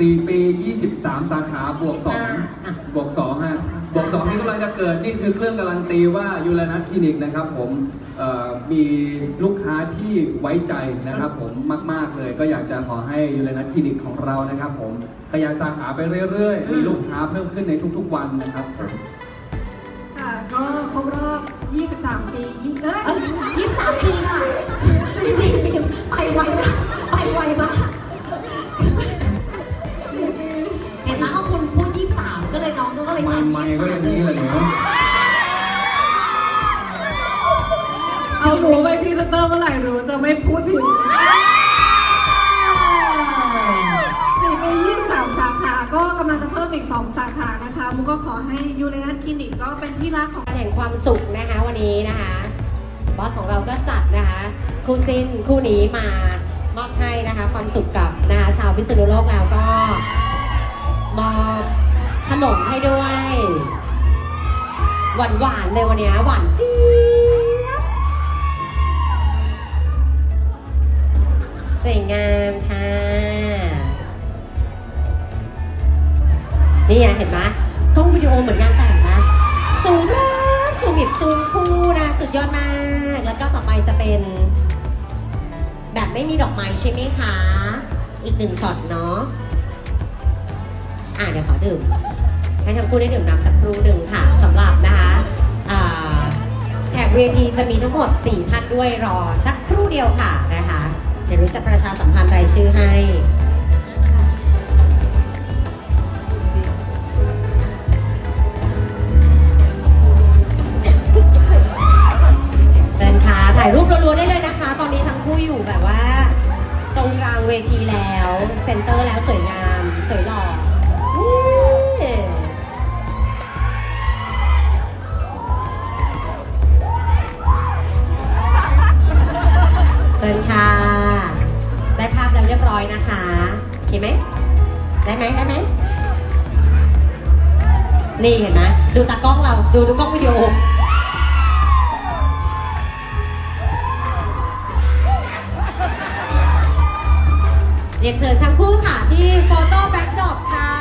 13สาขาบวกอ่าอะ 2บวก2ฮะบวก2ที่กำลังจะเกิดนี่คือเครื่องการันตีว่ายูรนัทคลินิกนะครับผมเอ่อมีลูกค้าที่ไว้ใจนะครับผมมาก ๆ เลย ก็อยากจะขอให้ยูรนัทคลินิกของเรานะครับผมขยายสาขาไปเรื่อย ๆ มีลูกค้าเพิ่มขึ้นในทุกๆวันนะครับผม ค่ะก็ครบรอบ 23 ปียี่เอ้ยเอ้ยยี่สิบสามปี ห็นไหมเอาคุณพูดยี่สิบสามก็เลยน้องก็เลยไม่จำไม่ก็อย่างนี้แหละเนาะเอาหนูไปพรีเซนเตอร์เมื่อไหร่หนูจะไม่พูดผิดสี่ปี23สาขา ก็กำลังจะเพิ่มอีก2สาขานะคะมุกก็ขอให้ยูเรนัสคลินิกก็เป็นที่รักของ แห่งความสุขนะคะวันนี้นะคะ บอสของเราก็จัดนะคะคู่จิ้นคู่นี้มามอบให้นะคะ ความสุขกับนะคะชาวพิษณุโลกแล้วก็ มอบขนมให้ด้วย หวานหวานๆเลยวันนี้หวานจี๊ยบสวยงามค่ะ นี่ไงเห็นไหมกล้องวิดีโอเหมือนงานแต่งนะสูงมากสูงหิบซูมคู่นะสุดยอดมาก แล้วก็ต่อไปจะเป็น แบบไม่มีดอกไม้ใช่ไหมคะ อีกหนึ่งช็อตเนาะ อะเดี๋ยวขอดื่มให้ทั้งคู่ได้ดื่มน้ำสักครู่หนึ่งค่ะสำหรับนะคะแขก VIP จะมีทั้งหมด 4 ท่านด้วยรอสักครู่เดียวค่ะนะคะ เดี๋ยวรู้จะประชาสัมพันธ์รายชื่อให้เชิญค่ะถ่ายรูปรัวๆได้เลยนะคะ ตอนนี้ทั้งคู่อยู่แบบว่า ตรงกลางเวทีแล้ว เซนเตอร์แล้วสวยงาม สวยหล่อ เชิญค่ะ ได้ภาพแล้วเรียบร้อยนะคะโอเคไหม ได้ไหมได้ไหม นี่เห็นไหมดูตากล้องเราดูดูกล้องวิดีโอ เรียนเชิญทั้งคู่ค่ะที่โฟโต้แบ็กดรอปค่ะ